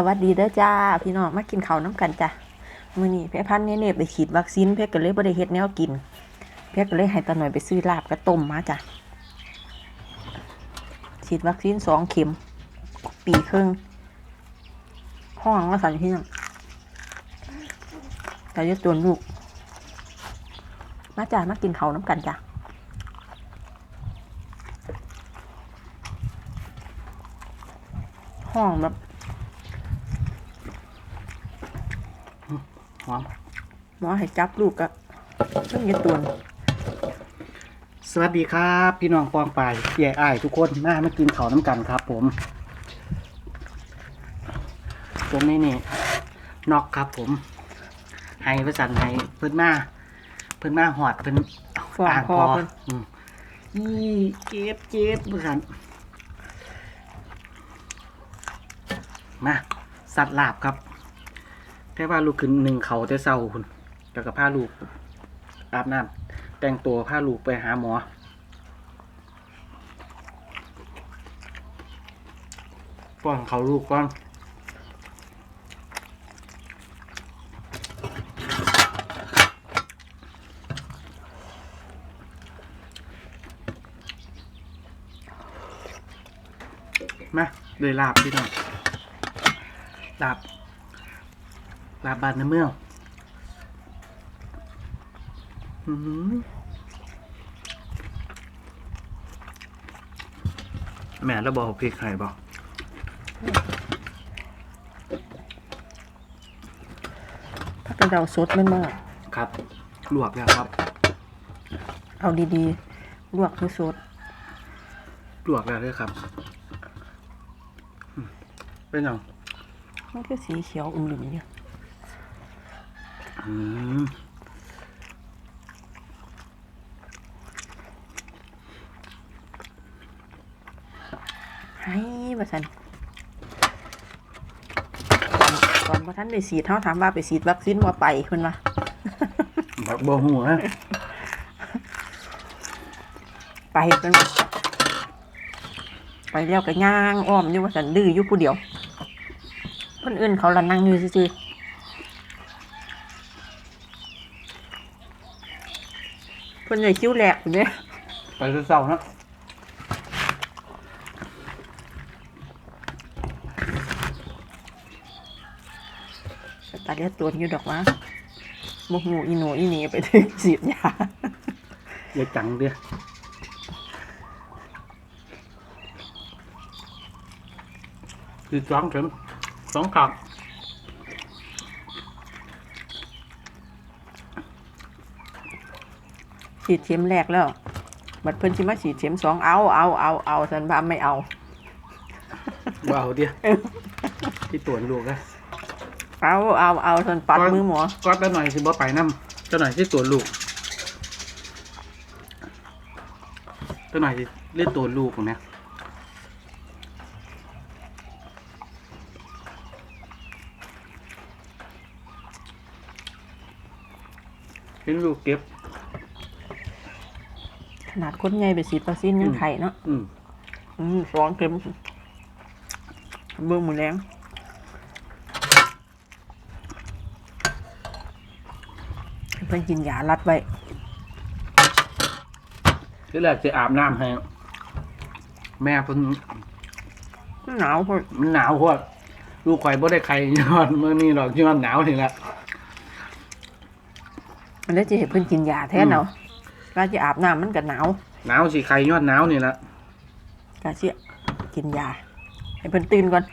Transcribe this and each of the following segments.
สวัสดีเด้อจ้า พี่น้องมากินข้าวน้ำกันจ้ะมื้อนี้แพรพันเนเน่ไปฉีดวัคซีนแพรก็เลยบ่ได้เฮ็ดแนวกินแพรก็เลยให้ตาหน่อยไปซื้อลาบกระต้มมาจ้ะฉีดวัคซีนสองเข็ม ปีครึ่งห้องว่าสั่นพี่น้องแต่ยศตัวลูก มาจ้ามากินข้าวน้ำกันจ้ะห้องแบบ หอมหมอให้จับลูกอะเรื่องยศตัวสวัสดีครับ พี่น้องปองปายใหญ่อ้ายทุกคนมามากินข้าวน้ำกันครับ ผมตรงนี้นี่นอกครับ ผมให้ประสันให้เพิ่นมาเพิ่นมาหอดเพิ่นฟองอ่างคคออเพิ่นอืมนี่เจ็บเจ็บประสันมาสัตว์ลาบครับ แค่ว่าลูกขึ้นหนึ่งเขาแต่เศร้าคุณแล้วก็พาลูกอาบน้ำแต่งตัวพาลูกไปหาหมอป้อนเขาลูกก่อนมาเลยลาบพี่น้องลาบ ลาบบ้านในเมืองอือหือแม่แล้วบอกพริกไข่บอกถ้าเป็นเราสดแมันมากครับ ลวกแล้วครับ เอาดีๆ ลวกคือสดลวกแล้วด้วยครับอืมเป็นยังมันคือสีเขียวอุ่มๆอยู่อืม ให้ว่าสันก่อนพอท่านได้ฉีดเขาถามว่าไปฉีดวัคซีนว่าไปเพิ่นว่าบักบหัวไปเพิ่นว่าไปแล้วก็ย่างอ้อมอยู่ว่าสันดื้ออยู่ผู้เดียวคนอื่นเขาละนั่งอยู่ซื่อๆ เพิ่นใหญ่คิ้วแหลกอยู่เนี่ยไปเศร้าๆนะตาเลียตัวอยู่ดอกว่าบกหนูอีหนูอีนี่ไปถึงฉีดยาอย่าจังเดียคือสองเข็มสองขับ ฉีดเข็มแรกแล้ว บัดเพิ่นสิมาฉีดเข็มสองเอาเอาเอาเอาสันบ้าไม่เอาบ่เอาเดียที่ตรวจลูกนะเอาเอาเอาสันปัดก่อนมือหมอก็ได้หน่อยสิบ่ไปน้ำเจ้าหน่อยที่ตรวจลูกเจ้าหน่อยสิเล่นตรวจลูกนะเห็นลูกเก็บข นาดคนใหญ่ไปฉีดวัคซีนยังไข่เนาะอืมอืมสองเข็มเบิ่งหมูแรงเพิ่นกินยารัดไว้ที่แรกจะอาบน้ำให้ แม่เพิ่นหนาวเพิ่นมันหนาวโพดลูกข่อยบ่ได้ไข่ย้อนเมื่อนี้หรอกย้อนหนาวนี่แหละมันได้จะเห็นเพิ่นกินยาแทนเอา ก็จะอาบน้ำมันก็หนาวหนาวสิไข่ย้อนหนาวนี่แหละกาเสียกินยา ให้เพิ่นตื่นก่อน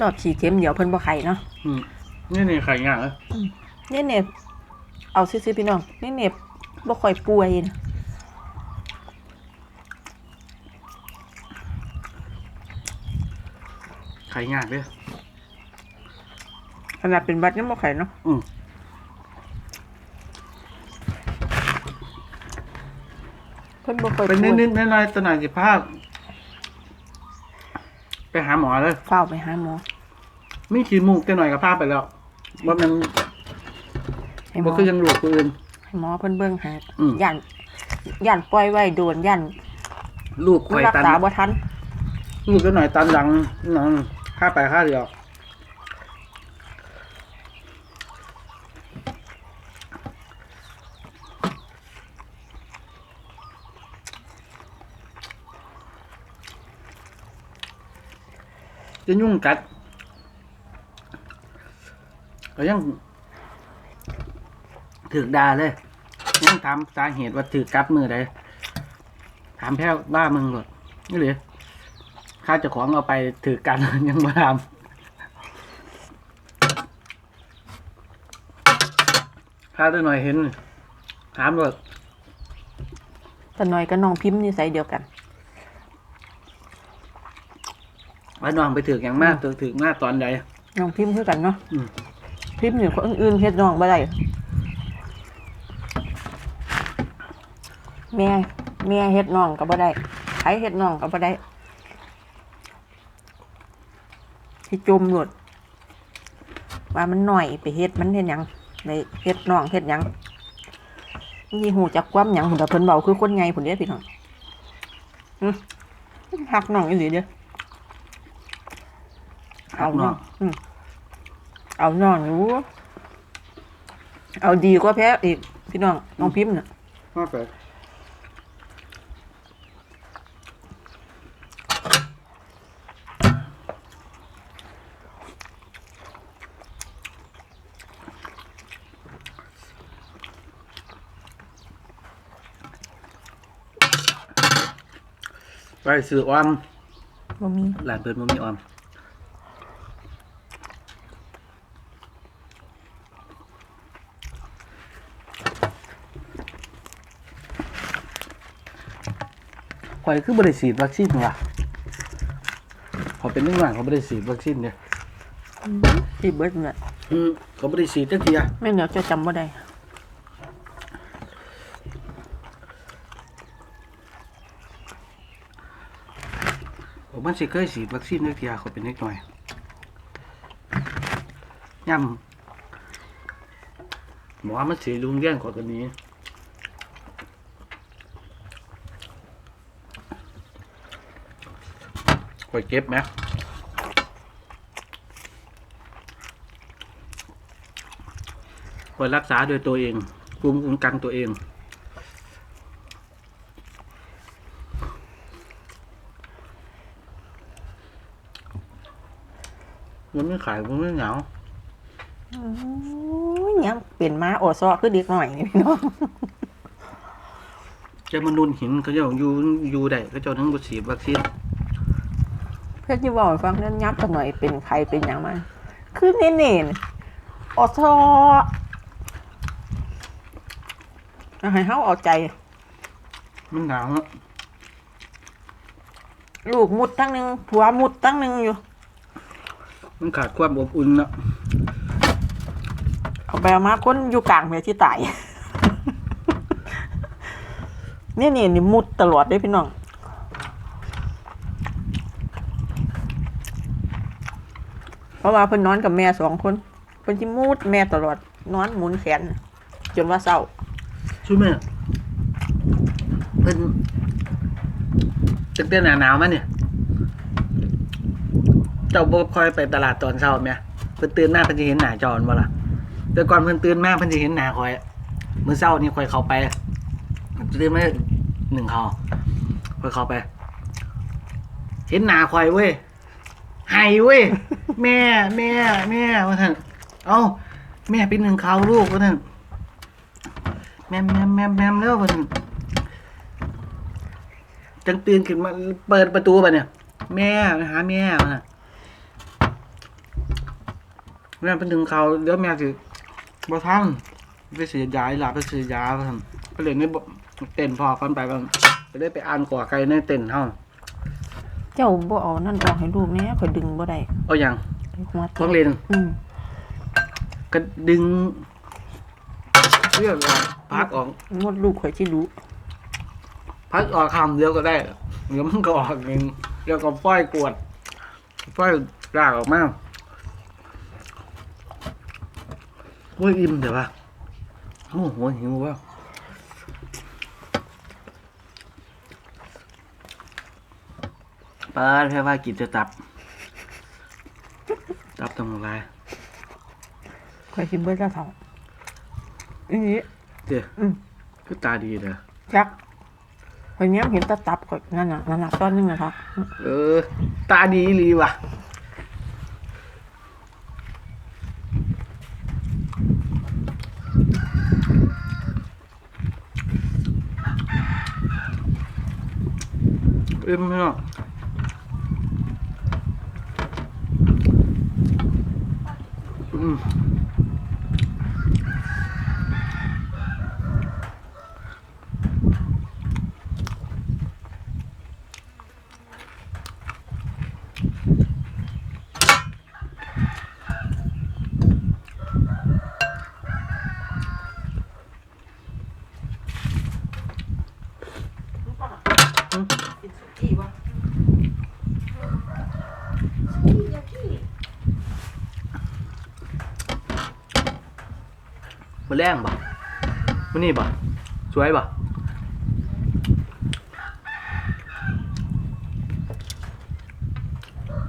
รอบฉีดเข็มเดี๋ยวเพิ่นบ่ไข่เนาะอืมนี่นี่ไข่ย่างเหรอเนี่ยเน็บเอาซื่อๆพี่น้องเนี่ยเน็บบ่ค่อยป่วยนะไข่ย่างเด้อ ขนาดเป็นบัดยังบ่ไข่เนาะอืมเพิ่นบ่ค่อยเป็นป่วยนิดๆน้อยๆตัวหน่อยสิภาพไปหาหมอเลยเฝ้าวไปหาหมอมีขี้มูกตัวหน่อยกับภาพไปแล้วว่ามันให้หมบ่อคือยังลูกคนอื่นให้หมอเพิ่นเบิ่งหาอืม ย่านย่านปล่อยไว้โดนย่านลูกคมันอยรักตันษาบ่ทัน ลูกก็หน่อยตันหลังน้องค่าไปค่าเดียว จะยุ่งกัดก็ยังถือดาเลย ยังถามสาเหตุว่าถือกัดมือใดถามแพ้บ้ามึงหลดนี่เลยข้าจะของเอาไปถือกันยังมาทำข้าตัวหน่อยเห็นถามว่าแต่น้อยก็น้องพิมพ์นิสัยเดียวกัน ว่าน้องไปถืออย่างมากถือถือมากตอนใดน้องพิมพ์คือกันเนาะอืม พิมพ์อยู่คนอื่นๆเฮ็ดน้องบ่ได้แม่แม่เฮ็ดน้องก็บ่ได้ไผเฮ็ดน้องก็บ่ได้ที่จมหลดว่ามันหน่อยไปเฮ็ดมันเฮ็ดหยังไปเฮ็ดน้องเฮ็ดหยังนี่หูจักความหยังหุ่นแต่เพิ่นเบาคือคนไงผุนเด้อพี่น้องอืมหักน้องอีหลีเด้อ เอาน้อเนาะงเอาน้องอยู่เอาดีกว่าแพ้อีก พี่น้องน้องพิมพ์น่ะมากเลยไปซื้อออมบ่มีหลานเปิดมันมีออม ข่อยคือบริสีดวัคซีนว่ะพอเป็นเรื่องหลังเขาบริสีดวัคซีนเนี่ยที่เบิดน่ะอืมเขาบริสีดจังเทียแม่นเดี๋ยวจะจำบ่ได้ผมมันสิเคยสีดวัคซีนจังเทียเขาเป็นเล็กหน่อยย่ำหมอมันสีลุงเลี้ยงกว่าตัวนี้ ข่อยเก็บไหมข่อยรักษาโดยตัวเองภูมิคุ้มกันตัวเอง มันไม่ขายมันไม่เหงาโอ้ยยังเป็นม้าโอซอคือเด็กหน่อยนี่พี่น้องจะมันนุนหินเขาเจะอยู่อยู่ได้เขาเจะทั้งบฉีดวัคซีน เพื่อนที่บอกให้ฟังนั้นยับกันหน่อยเป็นใครเป็นหยังมาคือเน่นๆโอซอเอาให้เฮาเอาใจ มันหนาวอะลูกมุดตั้งหนึงผัวมุดตั้งหนึงอยู่ มันขาดความอบอุ่นอะเอาไปเอามาคนอยู่กลางเมียที่ตายนี่นี่นี่มุดตลอดเลยพี่น้อง เพราะว่าเพิ่นนอนกับแม่สองคนเพิ่นที่มุดแม่ตลอดนอนหมุนแขน จนว่าเศร้าช่วยแม่เพิ่นตั้งแต่หนาหนาวมาเนี่ย เจ้าบ่คอยไปตลาดตอนเช้าแม่เพิ่นตื่นมาเพิ่นจะเห็นหน้าจอนบ่ล่ะแต่ก่อนเพิ่นตื่นมาเพิ่นจะเห็นหน้าคอยมื้อเช้านี่คอยเข้าไปตื่นมาหนึ่งเขาคอยเข้าไป เห็นหน้าคอยเว้ยไห้เว้ย แม่แม่แม่ว่าท่านเอ้าแม่เป็นหนึ่งเขาลูกว่าท่านแมมแมมแมมแมมแล้วว่าท่านจังตื่นขึ้นมาเปิดประตูไปเนี่ย แม่หาแม่ว่าท่านแม่เป็นหนึ่งเขาเดี๋ยวแม่สิบ่ทันไปเสียยาหลาไปเสียยาว่าท่านไปเล่นในเต้นพอกันไปบ้างไปได้ไปอ่านก่อไก่ในเต้นเฮา เจ้าบ่เอานั่นออกให้ลูกแหน่ข่อยดึงบ่ได้เอาอย่างหัวของเล่นอืมก็ดึงเลือกออกพักออกงดลูกข่อยที่รู้พักออกคำเดียวก็ได้เดี๋ยวมันก็ออกเองเดี๋ยวก็ป้อยกวดป้อยรากออกมาโอ้ยอิ่มเดี๋ยววะโอ้โหหิวว่ะ ปลาแค่ว่ากินจะตับ ตับตรงไรข่อยกินเบิดแล้วเท่าอันนี้ เจ้อืมคือตาดีเด้อจักข่อยเนี้ยเห็นแตะตับข่อยนั่นน่ะนั่นน่ะตอนนึงนะครับเออ ตาดีอีหลีว่ะเอ็มเนาะอืม มาแรงบ่มานี่บ่สวยบ่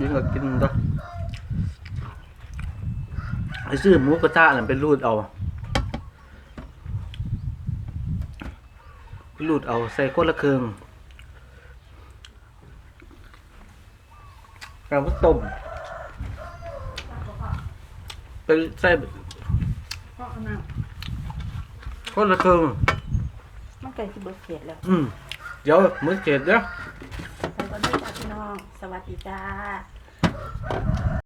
ยิ่งก็กินตัวไอ้ซื้อหมูกระทะนั่นเป็นรูดเอารูดเอาใส่คนละเคืองแล้วก็ต้มไปใส่ คนละเครื่องำมันใกล้สิเบิดเขตแล้วอืมเดี๋ยวมื้อเสร็จเดี๋ยวไปก่อนเด้อจ้าพี่น้อง สวัสดีจ้า